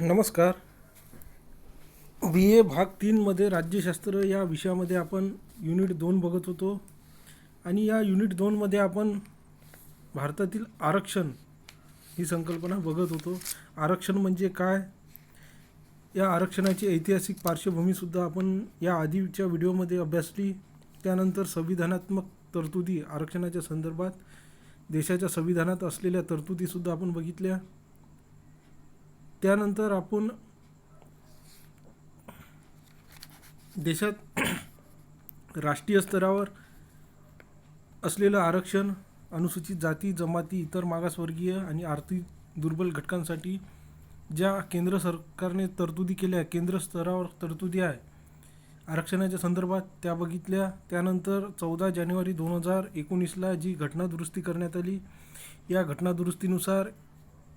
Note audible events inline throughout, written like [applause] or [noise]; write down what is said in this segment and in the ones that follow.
नमस्कार. बी ए भाग तीनमध्ये राज्यशास्त्र या विषयामध्ये आपण युनिट दोन बघत होतो. आणि या युनिट दोनमध्ये आपण भारतातील आरक्षण ही संकल्पना बघत होतो. आरक्षण म्हणजे काय? या आरक्षणाची ऐतिहासिक पार्श्वभूमीसुद्धा आपण या आधीच्या व्हिडिओमध्ये अभ्यासली. त्यानंतर संविधानात्मक तरतुदी आरक्षणाच्या संदर्भात देशाच्या संविधानात असलेल्या तरतुदीसुद्धा आपण बघितल्या. त्यानंतर आपण देशात राष्ट्रीय स्तरावर असलेलं आरक्षण अनुसूचित जाती जमाती इतर मागासवर्गीय आणि आर्थिक दुर्बल घटकांसाठी ज्या केंद्र सरकारने तरतुदी केल्या केंद्र स्तरावर तरतुदी आहे आरक्षणाच्या संदर्भात त्या बघितल्या. त्यानंतर चौदा जानेवारी दोन हजार एकोणीसला जी घटनादुरुस्ती करण्यात आली या घटनादुरुस्तीनुसार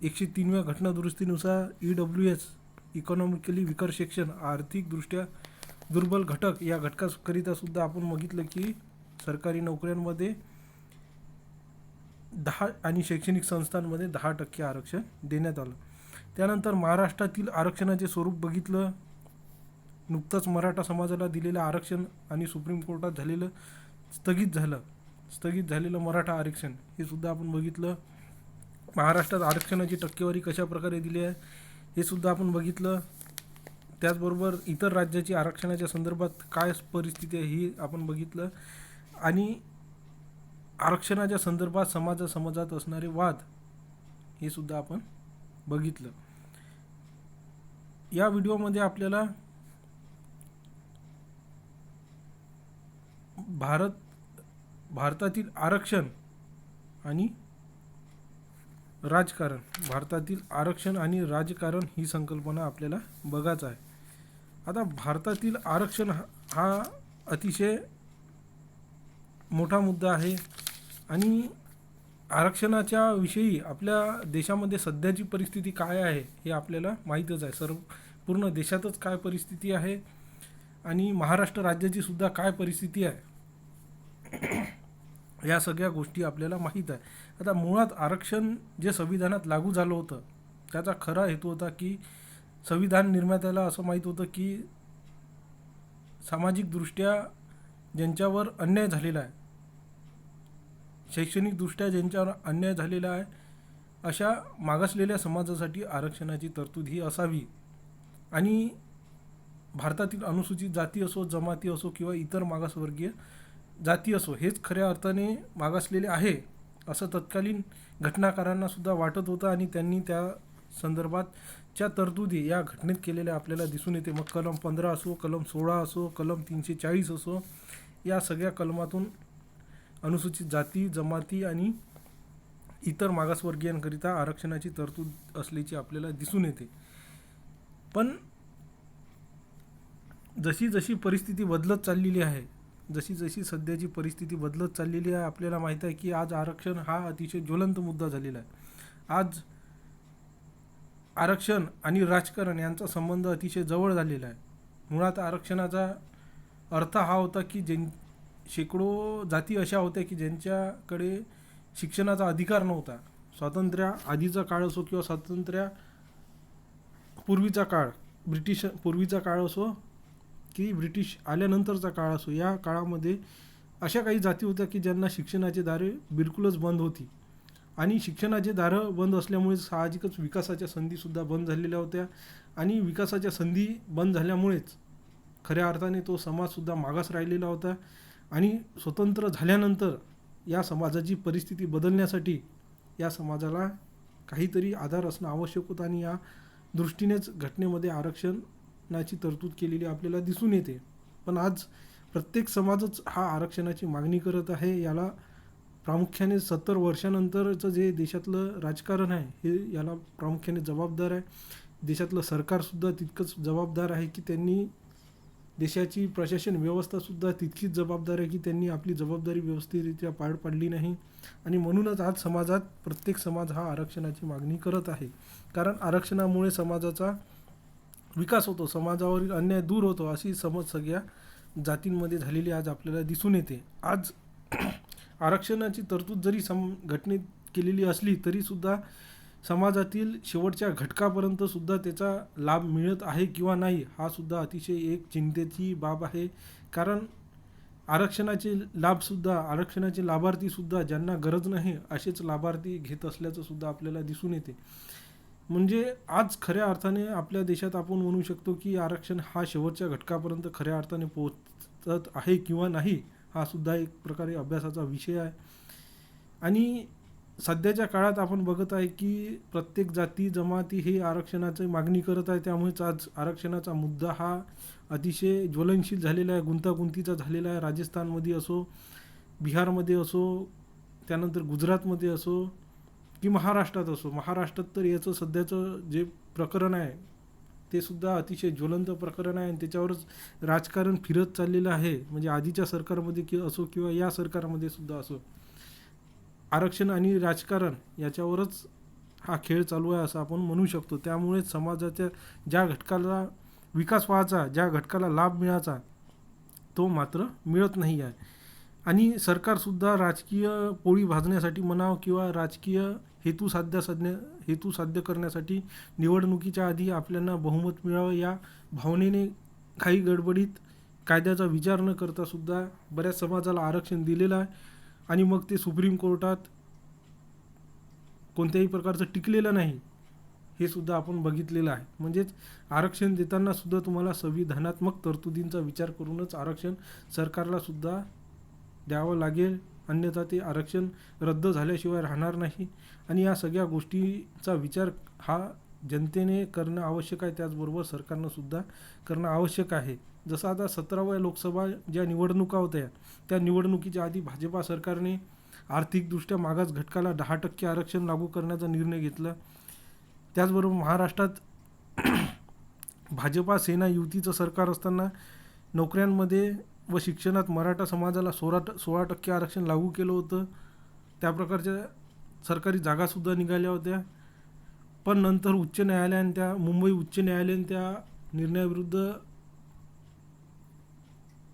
एकशे तीनव्या घटनादुरुस्तीनुसार E W S economically weaker section आर्थिकदृष्ट्या दुर्बल घटक या घटकाकरिता सुद्धा आपण बघितलं की सरकारी नोकऱ्यांमध्ये दहा आणि शैक्षणिक संस्थांमध्ये दहा टक्के आरक्षण देण्यात आलं. त्यानंतर महाराष्ट्रातील आरक्षणाचे स्वरूप बघितलं नुकतंच मराठा समाजाला दिलेलं आरक्षण आणि सुप्रीम कोर्टात झालेलं स्थगित झालं स्थगित झालेलं मराठा आरक्षण हे सुद्धा आपण बघितलं. महाराष्ट्रात आरक्षणाची टक्केवारी कशा प्रकारे दिली आहे हे सुद्धा आपण बघितलं. त्याचबरोबर इतर राज्याची आरक्षणाच्या संदर्भात काय परिस्थिती आहे ही आपण बघितलं. आणि आरक्षणाच्या संदर्भात समाजासमाजात असणारे वाद हे सुद्धा आपण बघितलं. या व्हिडिओमध्ये आपल्याला भारत भारतातील आरक्षण आणि राजकारण भारतातील आरक्षण आणि राजकारण ही संकल्पना आपल्याला बघायचं आहे. आता भारतातील आरक्षण हा- हा अतिशय मोठा मुद्दा आहे आणि आरक्षणाच्या विषयी आपल्या देशामध्ये सध्याची परिस्थिती काय आहे हे आपल्याला माहीतच आहे. सर्व पूर्ण देशातच काय परिस्थिती आहे आणि महाराष्ट्र राज्याची सुद्धा काय परिस्थिती आहे? या सगळ्या गोष्टी आपल्याला माहीत आहे. आता मुळात आरक्षण जे संविधानात लागू झालं होतं त्याचा खरा हेतू होता की संविधान निर्मात्याला असं माहीत होतं की सामाजिकदृष्ट्या ज्यांच्यावर अन्याय झालेला आहे शैक्षणिकदृष्ट्या ज्यांच्यावर अन्याय झालेला आहे अशा मागासलेल्या समाजासाठी आरक्षणाची तरतूद ही असावी. आणि भारतातील अनुसूचित जाती असो जमाती असो किंवा इतर मागासवर्गीय जाती असो हेच खऱ्या अर्थाने मागासलेले आहे असं तत्कालीन घटनाकारांना सुद्धा वाटत होतं आणि त्यांनी त्या संदर्भातच्या तरतुदी या घटनेत केलेल्या आपल्याला दिसून येते. मग कलम पंधरा असो कलम सोळा असो कलम तीनशे चाळीस असो या सगळ्या कलमातून अनुसूचित जाती जमाती आणि इतर मागासवर्गीयांकरिता आरक्षणाची तरतूद असल्याची आपल्याला दिसून येते. पण जशी जशी परिस्थिती बदलत चाललेली आहे जशी जशी सध्याची परिस्थिती बदलत चाललेली आहे आपल्याला माहीत आहे की आज आरक्षण हा अतिशय ज्वलंत मुद्दा झालेला आहे. आज आरक्षण आणि राजकारण यांचा संबंध अतिशय जवळ झालेला आहे. मुळात आरक्षणाचा अर्थ हा होता की ज्यां शेकडो जाती अशा होत्या की ज्यांच्याकडे शिक्षणाचा अधिकार नव्हता. स्वातंत्र्या आधीचा काळ असो किंवा स्वातंत्र्या पूर्वीचा काळ ब्रिटिश पूर्वीचा काळ असो की ब्रिटिश आल्यानंतरचा काळ असो या काळामध्ये अशा काही जाती होत्या की ज्यांना शिक्षणाचे दारे बिलकुलच बंद होती. आणि शिक्षणाचे दारं बंद असल्यामुळे साहजिकच विकासाच्या संधीसुद्धा बंद झालेल्या होत्या. आणि विकासाच्या संधी बंद झाल्यामुळेच खऱ्या अर्थाने तो समाजसुद्धा मागास राहिलेला होता. आणि स्वतंत्र झाल्यानंतर या समाजाची परिस्थिती बदलण्यासाठी या समाजाला काहीतरी आधार असणं आवश्यक होतं. आणि या दृष्टीनेच घटनेमध्ये आरक्षण आरक्षणाची तरतूद केलेली आपल्याला दिसून येते. पण आज प्रत्येक समाजच हा आरक्षणाची मागणी करत आहे. याला प्रामुख्याने सत्तर वर्षानंतरचं जे देशातलं राजकारण आहे हे याला प्रामुख्याने जबाबदार आहे. देशातलं सरकारसुद्धा तितकंच जबाबदार आहे की त्यांनी देशाची प्रशासन व्यवस्थासुद्धा तितकीच जबाबदार आहे की त्यांनी आपली जबाबदारी व्यवस्थितरित्या पार पाडली नाही. आणि म्हणूनच आज समाजात प्रत्येक समाज हा आरक्षणाची मागणी करत आहे. कारण आरक्षणामुळे समाजाचा विकास होतो समाजावरील अन्याय दूर होतो अशी समज सगळ्या जातींमध्ये झालेली आज आपल्याला दिसून येते. आज [clears throat] आरक्षणाची तरतूद जरी सम घटनेत केलेली असली तरीसुद्धा समाजातील शेवटच्या घटकापर्यंत सुद्धा त्याचा लाभ मिळत आहे किंवा नाही हा सुद्धा अतिशय एक चिंतेची बाब आहे. कारण आरक्षणाचे लाभसुद्धा आरक्षणाचे लाभार्थीसुद्धा ज्यांना गरज नाही असेच लाभार्थी घेत असल्याचं सुद्धा आपल्याला दिसून येते. म्हणजे आज खऱ्या अर्थाने आपल्या देशात आपण म्हणू शकतो की आरक्षण हा शेवटच्या घटकापर्यंत खऱ्या अर्थाने पोहोचत आहे किंवा नाही हा सुद्धा एक प्रकारे अभ्यासाचा विषय आहे. आणि सध्याच्या काळात आपण बघत आहे की प्रत्येक जाती जमाती हे आरक्षणाची मागणी करत आहे. त्यामुळेच आज आरक्षणाचा मुद्दा हा अतिशय ज्वलनशील झालेला आहे गुंतागुंतीचा झालेला आहे. राजस्थानमध्ये असो बिहारमध्ये असो त्यानंतर गुजरातमध्ये असो की महाराष्ट्रात असो महाराष्ट्रात तर याचं सध्याचं जे प्रकरण आहे ते सुद्धा अतिशय ज्वलंत प्रकरण आहे आणि त्याच्यावरच राजकारण फिरत चाललेलं आहे. म्हणजे आधीच्या सरकारमध्ये कि असो किंवा या सरकारमध्ये सुद्धा असो. आरक्षण आणि राजकारण याच्यावरच हा खेळ चालू आहे असं आपण म्हणू शकतो. त्यामुळे समाजाच्या ज्या घटकाला विकास व्हायचा ज्या घटकाला लाभ मिळायचा तो मात्र मिळत नाही आहे. आणि सरकारसुद्धा राजकीय पोळी भाजण्यासाठी म्हणावं किंवा राजकीय हेतू साध्य साधण्या हेतू साध्य करण्यासाठी निवडणुकीच्या आधी आपल्याला बहुमत मिळावं या भावनेने काही गडबडीत कायद्याचा विचार न करता सुद्धा बऱ्याच समाजाला आरक्षण दिलेलं आहे आणि मग ते सुप्रीम कोर्टात कोणत्याही प्रकारचं टिकलेलं नाही हे सुद्धा आपण बघितलेलं आहे. म्हणजेच आरक्षण देताना सुद्धा तुम्हाला संविधानात्मक तरतुदींचा विचार करूनच आरक्षण सरकारला सुद्धा द्यावं लागेल. अन्यथा ते आरक्षण रद्द झाल्याशिवाय राहणार नाही. आणि या सगळ्या गोष्टीचा विचार हा जनतेने करणं आवश्यक आहे. त्याचबरोबर सरकारनं सुद्धा करणं आवश्यक आहे. जसं आता सतराव्या लोकसभा ज्या निवडणुका होत्या त्या निवडणुकीच्या आधी भाजपा सरकारने आर्थिकदृष्ट्या मागास घटकाला दहा टक्के आरक्षण लागू करण्याचा निर्णय घेतला. त्याचबरोबर महाराष्ट्रात [clears throat] भाजपा सेना युतीचं सरकार असताना नोकऱ्यांमध्ये व शिक्षणात मराठा समाजाला सोळा ट सोळा टक्के आरक्षण लागू केलं होतं. त्या प्रकारच्या सरकारी जागासुद्धा निघाल्या होत्या. पण नंतर उच्च न्यायालयाने त्या मुंबई उच्च न्यायालयाने त्या निर्णयाविरुद्ध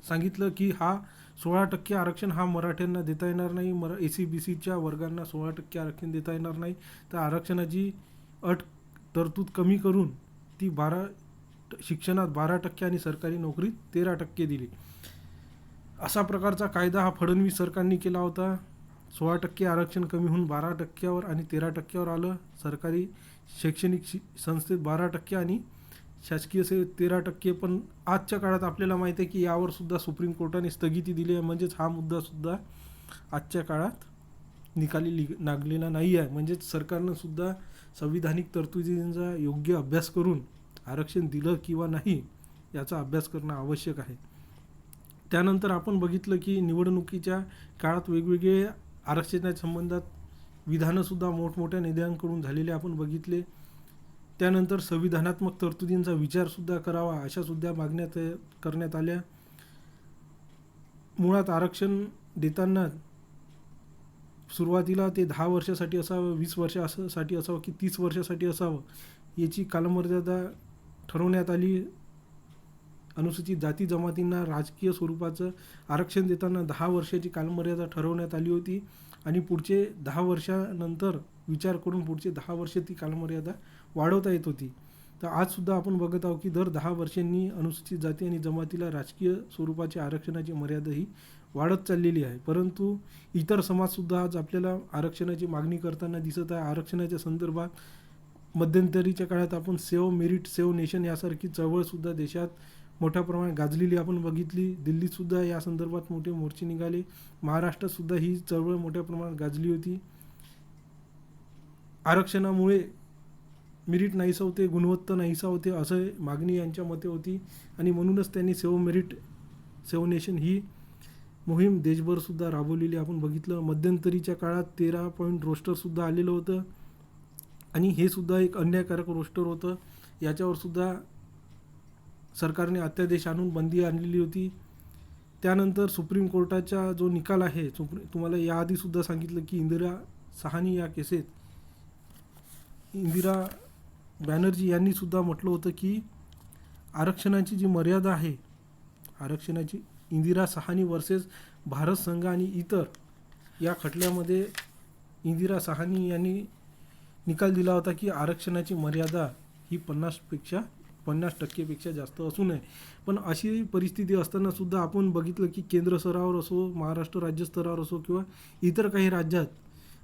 सांगितलं की हा सोळा टक्के आरक्षण हा मराठ्यांना देता येणार नाही. मरा ए सी बी सीच्या वर्गांना सोळा टक्के आरक्षण देता येणार नाही. तर आरक्षणाची अट तरतूद कमी करून ती बारा शिक्षणात बारा टक्के आणि सरकारी नोकरीत तेरा टक्के दिली. असा प्रकारचा कायदा हा फडणवीस सरकारने केला होता. सोळा टक्के आरक्षण कमी होऊन बारा टक्क्यावर आणि तेरा टक्क्यावर आलं. सरकारी शैक्षणिक शि संस्थेत बारा टक्के आणि शासकीय असे तेरा टक्के. पण आजच्या काळात आपल्याला माहीत आहे की यावर सुद्धा सुप्रीम कोर्टाने स्थगिती दिली आहे. म्हणजेच हा मुद्दासुद्धा आजच्या काळात निकाली लिग लागलेला नाही आहे. म्हणजेच सरकारनं सुद्धा संविधानिक तरतुदींचा योग्य अभ्यास करून आरक्षण दिलं किंवा नाही याचा अभ्यास करणं आवश्यक आहे. त्यानंतर आपण बघितलं की निवडणुकीच्या काळात वेगवेगळे आरक्षणाच्या संबंधात विधानंसुद्धा मोठमोठ्या नेत्यांकडून झालेले आपण बघितले. त्यानंतर संविधानात्मक तरतुदींचा विचारसुद्धा करावा अशासुद्धा मागण्या करण्यात आल्या. मुळात आरक्षण देताना सुरुवातीला ते दहा वर्षासाठी असावं वीस वर्षासाठी असावं की तीस वर्षासाठी असावं याची कालमर्यादा ठरवण्यात आली. अनुसूचित जाती जमातींना राजकीय स्वरूपाचं आरक्षण देताना दहा वर्षाची कालमर्यादा ठरवण्यात आली होती आणि पुढचे दहा वर्षानंतर विचार करून पुढचे दहा वर्ष ती कालमर्यादा वाढवता येत होती. तर आजसुद्धा आपण बघत आहोत की दर दहा वर्षांनी अनुसूचित जाती आणि जमातीला राजकीय स्वरूपाची आरक्षणाची मर्यादा ही वाढत चाललेली आहे. परंतु इतर समाजसुद्धा आज आपल्याला आरक्षणाची मागणी करताना दिसत आहे. आरक्षणाच्या संदर्भात मध्यंतरीच्या काळात आपण सेव मेरिट सेव नेशन यासारखी चळवळसुद्धा देशात मोठ्या प्रमाणात गाजलेली आपण बघितली. दिल्लीतसुद्धा या संदर्भात मोठे मोर्चे निघाले. महाराष्ट्रातसुद्धा ही चळवळ मोठ्या प्रमाणात गाजली होती. आरक्षणामुळे मेरिट नाहीसं होते गुणवत्ता नाहीसा होते असं मागणी यांच्या मते होती. आणि म्हणूनच त्यांनी सेव मेरिट सेव नेशन ही मोहीम देशभरसुद्धा राबवलेली. आपण बघितलं मध्यंतरीच्या काळात तेरा पॉईंट रोस्टरसुद्धा आलेलं होतं. आणि हे सुद्धा एक अन्यायकारक रोस्टर होतं. याच्यावरसुद्धा सरकारने अध्यादेश आणून बंदी आणलेली होती. त्यानंतर सुप्रीम कोर्टाचा जो निकाल आहे सुप्री तुम्हाला याआधीसुद्धा सांगितलं की इंदिरा सहानी या केसेत इंदिरा बॅनर्जी यांनीसुद्धा म्हटलं होतं की आरक्षणाची जी मर्यादा आहे आरक्षणाची इंदिरा सहानी वर्सेस भारत संघ आणि इतर या खटल्यामध्ये इंदिरा सहानी यांनी निकाल दिला होता की आरक्षणाची मर्यादा ही पन्नासपेक्षा पन्नास टक्केपेक्षा जास्त असू नये. पण अशी परिस्थिती असताना सुद्धा आपण बघितलं की केंद्र स्तरावर असो महाराष्ट्र राज्य स्तरावर असो किंवा इतर काही राज्यात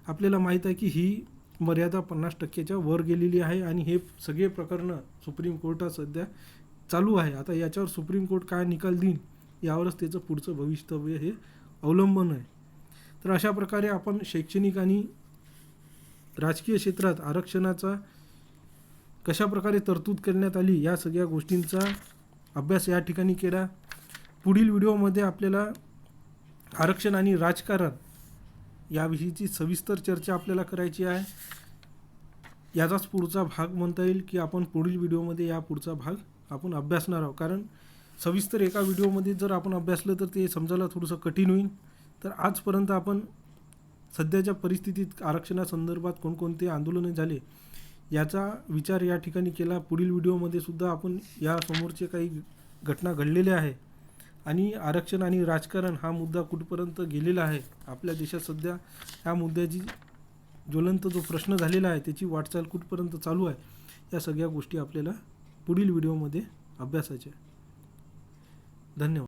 आपल्याला माहीत आहे की ही मर्यादा पन्नास टक्क्याच्या वर गेलेली आहे आणि हे सगळे प्रकरणं सुप्रीम कोर्टात सध्या चालू आहे. आता याच्यावर सुप्रीम कोर्ट काय निकाल देईल यावरच त्याचं पुढचं भविष्यव्य हे अवलंबून आहे. तर अशा प्रकारे आपण शैक्षणिक आणि राजकीय क्षेत्रात आरक्षणाचा कशा प्रकारे तरतूद करण्यात आली या सगळ्या गोष्टींचा अभ्यास या ठिकाणी केला. पुढील व्हिडिओमध्ये आपल्याला आरक्षण आणि राजकारण याविषयीची सविस्तर चर्चा आपल्याला करायची आहे. याचाच पुढचा भाग म्हणता येईल की आपण पुढील व्हिडिओमध्ये या पुढचा भाग आपण अभ्यासणार आहोत. कारण सविस्तर एका व्हिडिओमध्ये जर आपण अभ्यासलं तर ते समजायला थोडंसं कठीण होईल. तर आजपर्यंत आपण सध्याच्या परिस्थितीत आरक्षणासंदर्भात कोणकोणते आंदोलनं झाले याचा विचार या ठिकाणी केला. पुढील व्हिडिओमध्ये सुद्धा आपण या समोरचे काही घटना घडलेल्या आहे. आणि आरक्षण आणि राजकारण हा मुद्दा कुठपर्यंत गेलेला आहे? आपल्या देशात सध्या ह्या मुद्द्याची ज्वलंत जो प्रश्न झालेला आहे त्याची वाटचाल कुठपर्यंत चालू आहे? या सगळ्या गोष्टी आपल्याला पुढील व्हिडिओमध्ये अभ्यासाच्या धन्यवाद.